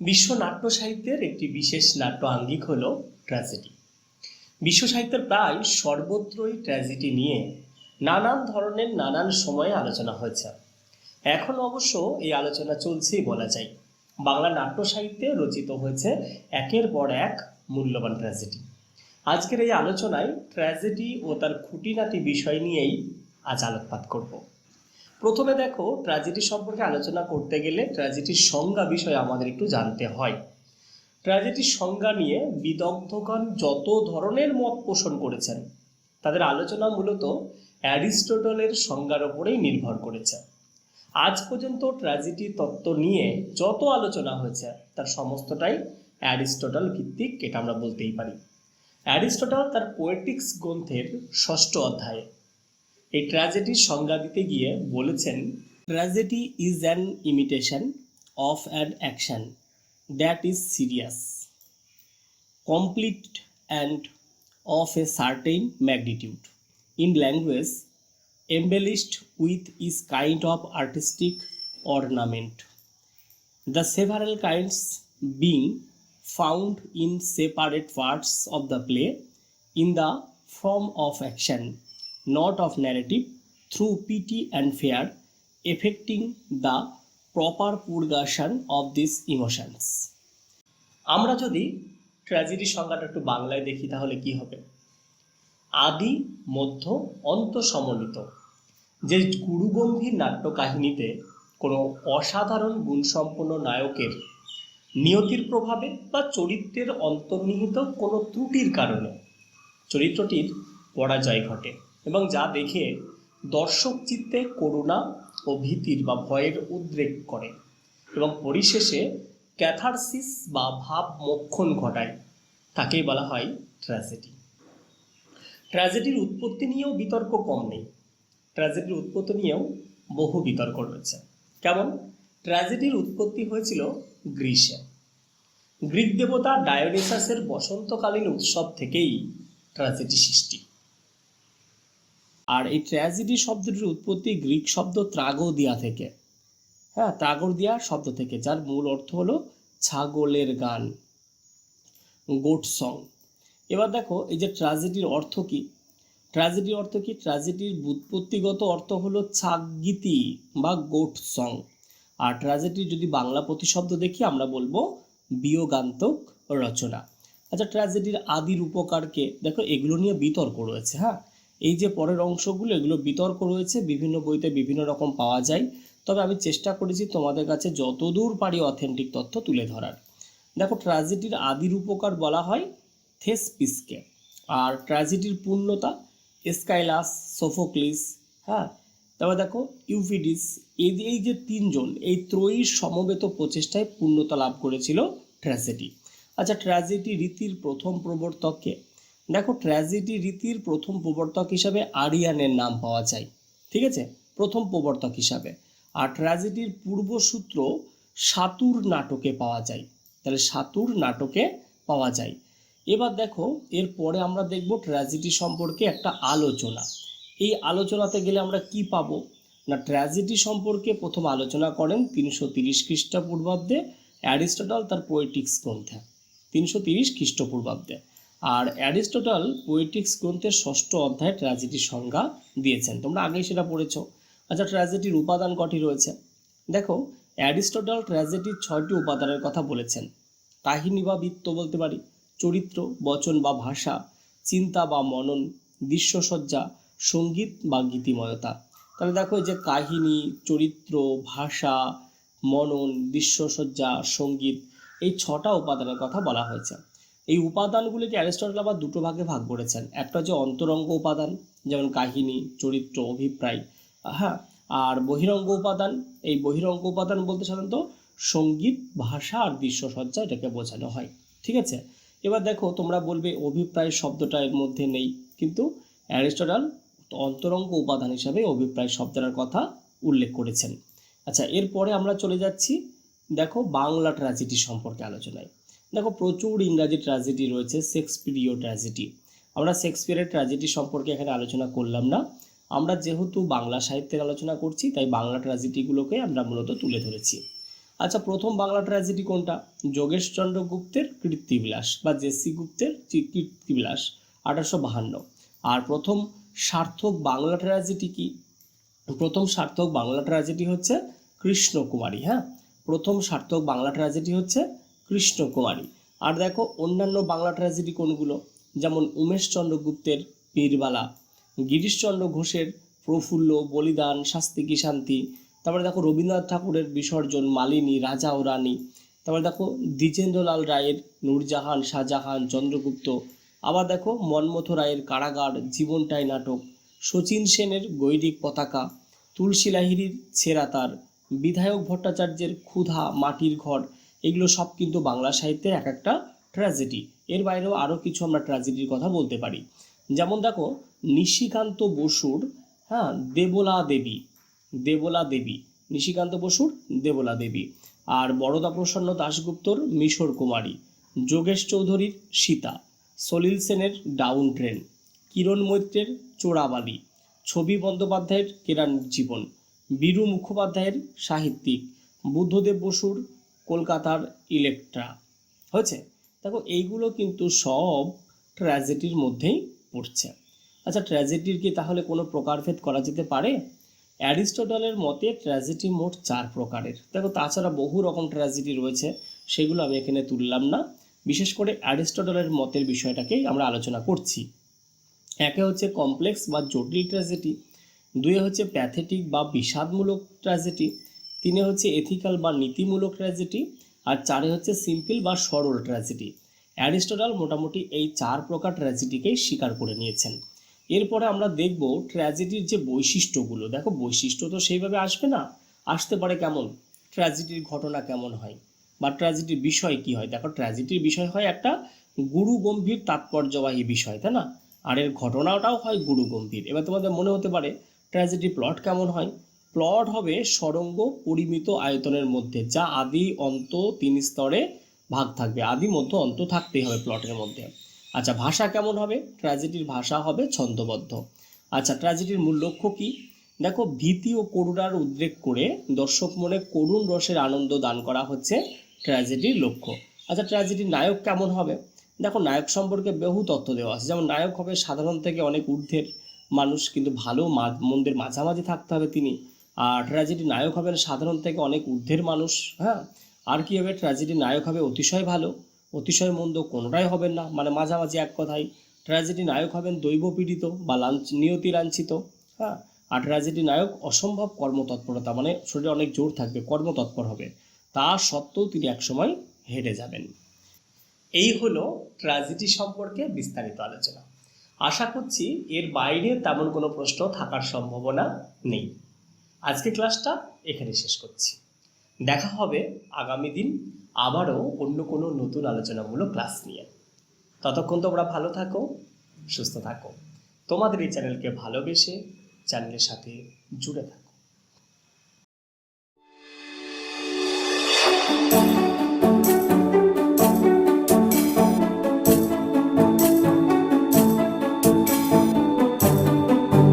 বিশ্ব নাট্য সাহিত্যের একটি বিশেষ নাট্য আঙ্গিক হল ট্র্যাজেডি বিশ্ব সাহিত্যের প্রায় সর্বত্রই ট্র্যাজেডি নিয়ে নানান ধরনের নানান সময়ে আলোচনা হয়েছে। এখন অবশ্য এই আলোচনা চলছেই বলা যায়। বাংলা নাট্য সাহিত্যে রচিত হয়েছে একের পর এক মূল্যবান ট্র্যাজেডি আজকের এই আলোচনায় ট্র্যাজেডি ও তার খুঁটিনাটি বিষয় নিয়েই আজ আলোকপাত করব। প্রথমে দেখো ট্র্যাজেডি সম্পর্কে আলোচনা করতে গেলে ট্র্যাজেডির সংজ্ঞা বিষয়ে আমাদের একটু জানতে হয়। ট্র্যাজেডির সংজ্ঞা নিয়ে বিদগ্ধগণ যত ধরনের মত পোষণ করেছেন, তাদের আলোচনা মূলত অ্যারিস্টটলের সংজ্ঞার ওপরেই নির্ভর করেছে। আজ পর্যন্ত ট্র্যাজেডি তত্ত্ব নিয়ে যত আলোচনা হয়েছে, তার সমস্তটাই অ্যারিস্টটল ভিত্তিক, এটা আমরা বলতেই পারি। অ্যারিস্টটল তার পোয়েটিক্স গ্রন্থের ষষ্ঠ অধ্যায়ে এই ট্র্যাজেডি সংজ্ঞা দিতে গিয়ে বলেছেন tragedy is an imitation of an action that is serious complete and of a certain magnitude in language embellished with is kind of artistic ornament the several kinds being found in separate parts of the play in the form of action not of narrative, through pity and fear, affecting the proper purgation of these emotions. আমরা যদি tragedy সংজ্ঞাটা একটু বাংলায় দেখি তাহলে কি হবে? আদি মধ্য অন্ত সমন্বিত যে গুরুগম্ভীর নাট্য কাহিনীতে কোনো অসাধারণ গুণসম্পন্ন নায়কের নিয়তির প্রভাবে বা চরিত্রের অন্তর্নিহিত কোনো ত্রুটির কারণে চরিত্রটির পরাজয় ঘটে। এবং যা দেখে দর্শক চিত্তে করুণা ও ভীতির বা ভয়ের উদ্রেক করে এবং পরিশেষে ক্যাথারসিস বা ভাব মোক্ষণ ঘটায়। তাকেই বলা হয় ট্র্যাজেডি। ট্র্যাজেডির উৎপত্তি নিয়েও বিতর্ক কম নেই। ট্র্যাজেডির উৎপত্তি নিয়েও বহু বিতর্ক রয়েছে। কেমন? ট্র্যাজেডির উৎপত্তি হয়েছিল গ্রীসে গ্রিক দেবতা ডায়োনিসাসের বসন্তকালীন উৎসব থেকেই ট্র্যাজেডি সৃষ্টি। আর এই ট্র্যাজেডি শব্দটির উৎপত্তি গ্রিক শব্দ ত্রাগোদিয়া থেকে। হ্যাঁ ত্রাগোদিয়া শব্দ থেকে, যার মূল অর্থ হলো ছাগলের গান গোট সং এবার দেখো, এই যে ট্র্যাজেডির অর্থ কি? ট্র্যাজেডির অর্থ কি? ট্র্যাজেডির বুৎপত্তিগত অর্থ হলো ছাগগীতি বা গোট সং আর ট্র্যাজেডির যদি বাংলা প্রতিশব্দ দেখি, আমরা বলব বিয়োগান্তক রচনা। আচ্ছা ট্র্যাজেডির আদির উপকারকে, দেখো, এগুলো নিয়ে বিতর্ক রয়েছে হ্যাঁ? এই যে পরের অংশগুলো, এগুলো বিতর্ক রয়েছে, বিভিন্ন বইতে বিভিন্ন রকম পাওয়া যায়। তবে আমি চেষ্টা করেছি তোমাদের কাছে যতদূর পারি অথেন্টিক তথ্য তুলে ধরার। দেখো ট্র্যাজেডির আদির উপকার বলা হয় থেসপিসকে। আর ট্র্যাজেডির পূর্ণতা স্কাইলাস, সোফোক্লিস হ্যাঁ? তারপর দেখো, ইউফিডিস এই এই যে তিনজন, এই ত্রয়ীর সমবেত প্রচেষ্টায় পূর্ণতা লাভ করেছিল ট্র্যাজেডি আচ্ছা ট্র্যাজেডি রীতির প্রথম প্রবর্তককে দেখো ট্র্যাজেডি রীতির প্রথম প্রবর্তক হিসাবে আরিয়ানের নাম পাওয়া যায়। ঠিক আছে? প্রথম প্রবর্তক হিসাবে। আর ট্র্যাজেডির পূর্বসূত্র সাতুর নাটকে পাওয়া যায়। তাহলে সাতুর নাটকে পাওয়া যায়। এবার দেখো, এরপরে আমরা দেখব ট্র্যাজেডি সম্পর্কে একটা আলোচনা। এই আলোচনাতে গেলে আমরা কি পাবো? না ট্র্যাজেডি সম্পর্কে প্রথম আলোচনা করেন তিনশো তিরিশ খ্রিস্টপূর্বাব্দে অ্যারিস্টটল তার পোয়েটিক্স গ্রন্থে। তিনশো তিরিশ খ্রিস্টপূর্বাব্দে। আর অ্যারিস্টটল পোয়েটিক্স গ্রন্থের ষষ্ঠ অধ্যায়ে ট্র্যাজেডির সংজ্ঞা দিয়েছেন। তোমরা আগেই সেটা পড়েছো। আচ্ছা ট্র্যাজেডির উপাদান কটি রয়েছে? দেখো, অ্যারিস্টটল ট্র্যাজেডির ছয়টি উপাদানের কথা বলেছেন। কাহিনী বা বৃত্ত বলতে পারি, চরিত্র, বচন বা ভাষা, চিন্তা বা মনন, দৃশ্যসজ্জা, সংগীত বা গীতিময়তা। তাহলে দেখো এই যে কাহিনী, চরিত্র, ভাষা, মনন, দৃশ্যসজ্জা, সংগীত, এই ছটা উপাদানের কথা বলা হয়েছে। এই উপাদানগুলিকে অ্যারিস্টটল আবার দুটো ভাগে ভাগ করেছেন। একটা হচ্ছে অন্তরঙ্গ উপাদান, যেমন কাহিনী, চরিত্র, অভিপ্রায়। হ্যাঁ আর বহিরঙ্গ উপাদান, এই বহিরঙ্গ উপাদান বলতে সাধারণত সংগীত, ভাষা আর দৃশ্যসজ্জা এটাকে বোঝানো হয়। ঠিক আছে? এবার দেখো, তোমরা বলবে অভিপ্রায় শব্দটা এর মধ্যে নেই, কিন্তু অ্যারিস্টটল অন্তরঙ্গ উপাদান হিসাবে অভিপ্রায় শব্দটার কথা উল্লেখ করেছেন। আচ্ছা এরপরে আমরা চলে যাচ্ছি, দেখো বাংলা ট্র্যাজেডি সম্পর্কে আলোচনায়। দেখো প্রচুর ইংরাজি ট্র্যাজেডি রয়েছে শেক্সপিরিয় ট্র্যাজেডি আমরা শেক্সপিয়ারের ট্র্যাজেডি সম্পর্কে এখানে আলোচনা করলাম না। আমরা যেহেতু বাংলা সাহিত্যের আলোচনা করছি, তাই বাংলা ট্র্যাজেডিগুলোকে আমরা মূলত তুলে ধরেছি। আচ্ছা প্রথম বাংলা ট্র্যাজেডি কোনটা? যোগেশচন্দ্র গুপ্তের কীর্তিবিলাস বা জেসি গুপ্তের কীর্তিবিলাস, আঠারোশো বাহান্ন। আর প্রথম সার্থক বাংলা ট্র্যাজেডি কি? প্রথম সার্থক বাংলা ট্র্যাজেডি হচ্ছে কৃষ্ণকুমারী হ্যাঁ? প্রথম সার্থক বাংলা ট্র্যাজেডি হচ্ছে কৃষ্ণকুমারী। আর দেখো অন্যান্য বাংলা ট্র্যাজেডি কোনগুলো? যেমন উমেশচন্দ্র গুপ্তের বীরবালা গিরিশচন্দ্র ঘোষের প্রফুল্ল, বলিদান, শাস্তি কি শান্তি? তারপরে দেখো রবীন্দ্রনাথ ঠাকুরের বিসর্জন, মালিনী, রাজা ও রানী। তারপরে দেখো দ্বিজেন্দ্রলাল রায়ের নূরজাহান, শাহজাহান, চন্দ্রগুপ্ত। আবার দেখো মনমথ রায়ের কারাগার, জীবনটাই নাটক। শচীন সেনের গৈরিক পতাকা, তুলসী লাহিড়ির ছেঁড়াতার বিধায়ক ভট্টাচার্যের ক্ষুধা মাটির ঘর এগুলো সব কিন্তু বাংলা সাহিত্যের এক একটা ট্র্যাজেডি এর বাইরেও আরও কিছু আমরা ট্র্যাজেডির কথা বলতে পারি। যেমন দেখো, নিশিকান্ত বসুর হ্যাঁ দেবলা দেবী দেবলা দেবী, নিশিকান্ত বসুর, দেবলা দেবী। আর বরদা প্রসন্ন দাশগুপ্তর, মিশর কুমারী, যোগেশ চৌধুরীর সীতা, সলিল সেনের ডাউন ট্রেন, কিরণ মৈত্রের চোরাবালি, ছবি বন্দ্যোপাধ্যায়ের কেরানির জীবন, বীরু মুখোপাধ্যায়ের সাহিত্যিক, বুদ্ধদেব বসুর কলকাতার ইলেকট্রা। হয়েছে? দেখো, এইগুলো কিন্তু সব ট্র্যাজেডির মধ্যেই পড়ছে। আচ্ছা ট্র্যাজেডির কি তাহলে কোনো প্রকারভেদ করা যেতে পারে? অ্যারিস্টটলের মতে ট্র্যাজেডি মোট চার প্রকারের। দেখো, তাছাড়া বহু রকম ট্র্যাজেডি রয়েছে, সেগুলো আমি এখানে তুললাম না। বিশেষ করে অ্যারিস্টটলের মতের বিষয়টাকেই আমরা আলোচনা করছি। একে হচ্ছে কমপ্লেক্স বা জটিল ট্র্যাজেডি দুয়ে হচ্ছে প্যাথেটিক বা বিষাদমূলক ট্র্যাজেডি তিনে হচ্ছে এথিক্যাল বা নীতিমূলক ট্র্যাজেডি আর চারে হচ্ছে সিম্পল বা সরল ট্র্যাজেডি অ্যারিস্টটল মোটামুটি এই চার প্রকার ট্র্যাজেডিকেই স্বীকার করে নিয়েছেন। এরপরে আমরা দেখব ট্র্যাজেডির যে বৈশিষ্ট্যগুলো। দেখো বৈশিষ্ট্য তো সেইভাবে আসবে না, আসতে পারে কেমন? ট্র্যাজেডির ঘটনা কেমন হয়? বা ট্র্যাজেডির বিষয় কি হয়? দেখো ট্র্যাজেডির বিষয় হয় একটা গুরু গম্ভীর তাৎপর্যবাহী বিষয়, তাই না? আর এর ঘটনাটাও হয় গুরু গম্ভীর এবার তোমাদের মনে হতে পারে ট্র্যাজেডি প্লট কেমন হয়? প্লট হবে সরঙ্গ পরিমিত আয়তনের মধ্যে, যা আদি অন্ত তিন স্তরে ভাগ থাকবে। আদি মধ্য অন্ত থাকতেই হবে প্লটের মধ্যে। আচ্ছা ভাষা কেমন হবে? ট্র্যাজেডির ভাষা হবে ছন্দবদ্ধ। আচ্ছা ট্র্যাজেডির মূল লক্ষ্য কি? দেখো, ভীতি ও করুণার উদ্রেক করে দর্শক মনে করুণ রসের আনন্দ দান করা হচ্ছে ট্র্যাজেডির লক্ষ্য। আচ্ছা ট্র্যাজেডির নায়ক কেমন হবে? দেখো, নায়ক সম্পর্কে বহু তথ্য দেওয়া আছে। যেমন, নায়ক হবে সাধারণ থেকে অনেক ঊর্ধ্বের মানুষ, কিন্তু ভালো মন্দের মাঝামাঝি থাকতে হবে তিনি। আর ট্র্যাজেডি নায়ক হবেন সাধারণ থেকে অনেক ঊর্ধ্বের মানুষ হ্যাঁ? আর কি হবে? ট্র্যাজেডি নায়ক হবে অতিশয় ভালো, অতিশয় মন্দ কোনোটাই হবেন না। মানে মাঝামাঝি এক কথায় ট্র্যাজেডি নায়ক হবেন দৈব পীড়িত বা লাঞ্চ নিয়তি লাঞ্ছিত হ্যাঁ? আর ট্র্যাজেডি নায়ক অসম্ভব কর্মতৎপরতা মানে শরীরে অনেক জোর থাকবে, কর্মতৎপর হবে। তা সত্ত্বেও তিনি একসময় হেরে যাবেন। এই হলো ট্র্যাজেডি সম্পর্কে বিস্তারিত আলোচনা। আশা করছি এর বাইরে তেমন কোনো প্রশ্ন থাকার সম্ভাবনা নেই। আজকে ক্লাসটা এখানে শেষ করছি। দেখা হবে আগামী দিন আবারও অন্য কোনো নতুন আলোচনামূলক ক্লাস নিয়ে। ততক্ষণ তোমরা ভালো থাকো, সুস্থ থাকো। তোমাদের এই চ্যানেলকে ভালোবেসে চ্যানেলের সাথে জুড়ে থাকো।